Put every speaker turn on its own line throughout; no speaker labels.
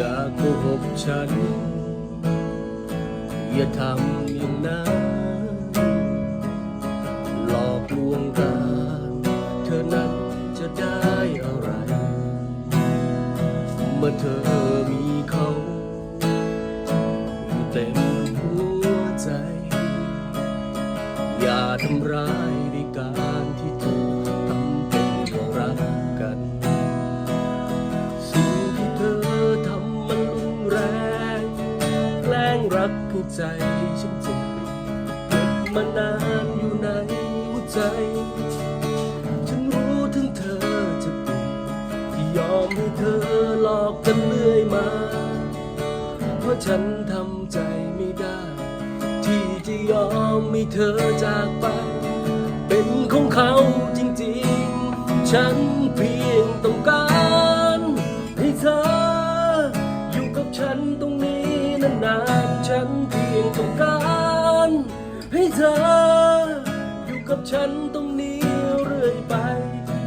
อย่าโกหกฉัน อย่าทำอย่างนั้นหลอกลวงกันเธอนั้นจะได้อะไร เมื่อเธอมีเขาอยู่เต็มหัวใจ อย่าทำร้ายด้วยกา ให้ใจฉันเจ็บเก็บมานานอยู่ในหัวใจ ฉันรู้ถึงเธอจะเปลี่ยนที่ยอมให้เธอหลอกกันเรื่อยมา เพราะฉันทำใจไม่ได้ ที่จะยอมให้เธอจากไป เป็นของเขาจริงๆ ฉันเพีย นี้นานฉันเพียงต้องการให้เธอ อยู่กับฉันตรงนี้เรื่อยไป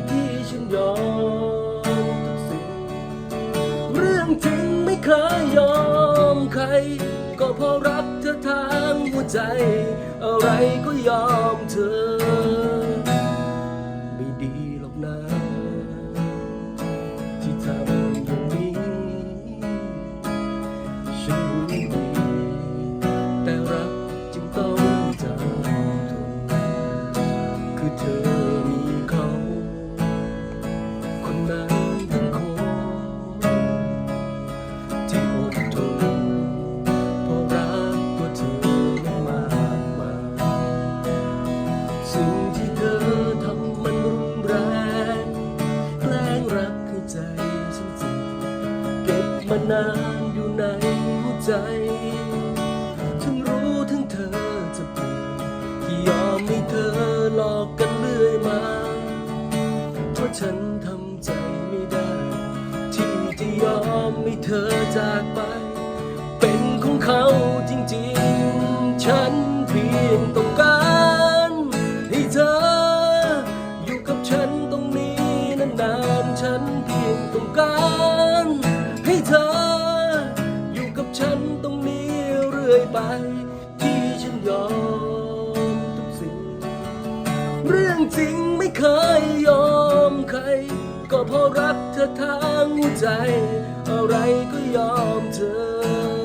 ที่ฉันยอมทุกสิ่ง เรื่องจริงไม่เคยยอมใคร ก็เพราะรักเธอทางหัวใจ อะไรก็ยอมเธอ นานอยู่ในหัวใจฉันรู้ทั้งเธอจะเปลี่ยนที่ยอมให้เธอหลอกกันเรื่อยมา เพราะฉันทำใจไม่ได้ ที่จะยอมให้เธอจากไป เป็นของเขาจริงๆ ฉัน ไป ที่ฉันยอมทุกสิ่ง เรื่องจริงไม่เคยยอมใคร ก็เพราะรักเธอทางหัวใจ อะไรก็ยอมเธอ